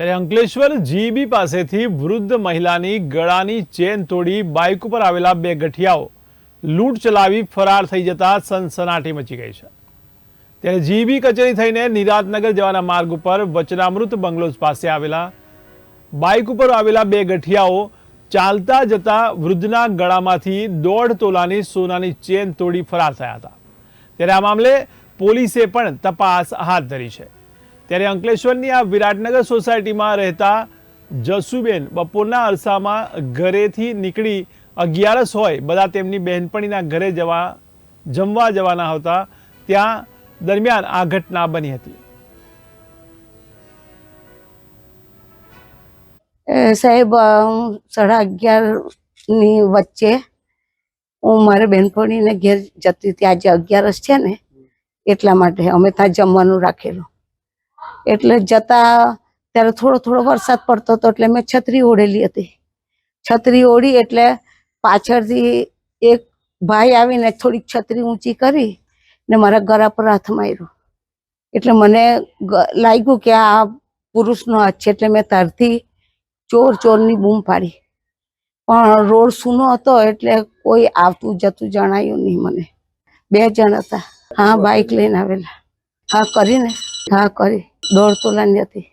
ત્યારે અંકલેશ્વર જીબી પાસેથી વૃદ્ધ મહિલાની ગળાની ચેન તોડી બાઇક ઉપર આવેલા બે ગઠિયાઓ લૂંટ ચલાવી ફરાર થઈ જતા સનસનાટી મચી ગઈ છે. ત્યારે જીબી કચેરી થઈને નિરાતનગર જવાના માર્ગ ઉપર વચનામૃત બંગલોઝ પાસે આવેલા બાઇક ઉપર આવેલા બે ગઠિયાઓ ચાલતા જતા વૃદ્ધના ગળામાંથી દોઢ તોલાની સોનાની ચેન તોડી ફરાર થયા હતા. ત્યારે આ મામલે પોલીસે પણ તપાસ હાથ ધરી છે. ત્યારે અંકલેશ્વરની આ વિરાટનગર સોસાયટીમાં રહેતા જસુબેન બપોરના અરસામાં ઘરેથી નીકળી અગિયારસ હોય, બધા તેમની બહેનપણીના ઘરે જવા, જમવા જવાના હતા. ત્યાં દરમિયાન આ ઘટના બની હતી. સાહેબ હું સાડા અગિયારની વચ્ચે હું મારે બહેનપણીને ઘેર જતી હતી. આજે અગિયારસ છે ને, એટલા માટે અમે ત્યાં જમવાનું રાખેલું. એટલે જતા ત્યારે થોડો થોડો વરસાદ પડતો હતો એટલે મેં છત્રી ઓઢેલી હતી. છત્રી ઓઢી એટલે પાછળથી એક ભાઈ આવીને થોડીક છત્રી ઊંચી કરી ને મારા ગળા પર હાથ માર્યો. એટલે મને લાગ્યું કે આ પુરુષનો હાથ છે એટલે મેં તારથી ચોર ચોરની બૂમ પાડી. પણ રોડ સૂનો હતો એટલે કોઈ આવતું જતું જણાયું નહીં મને. બે જણ હતા. હા બાઇક લઈને આવેલા. હા, કરીને. હા, કરી. દોઢ તોલાની હતી.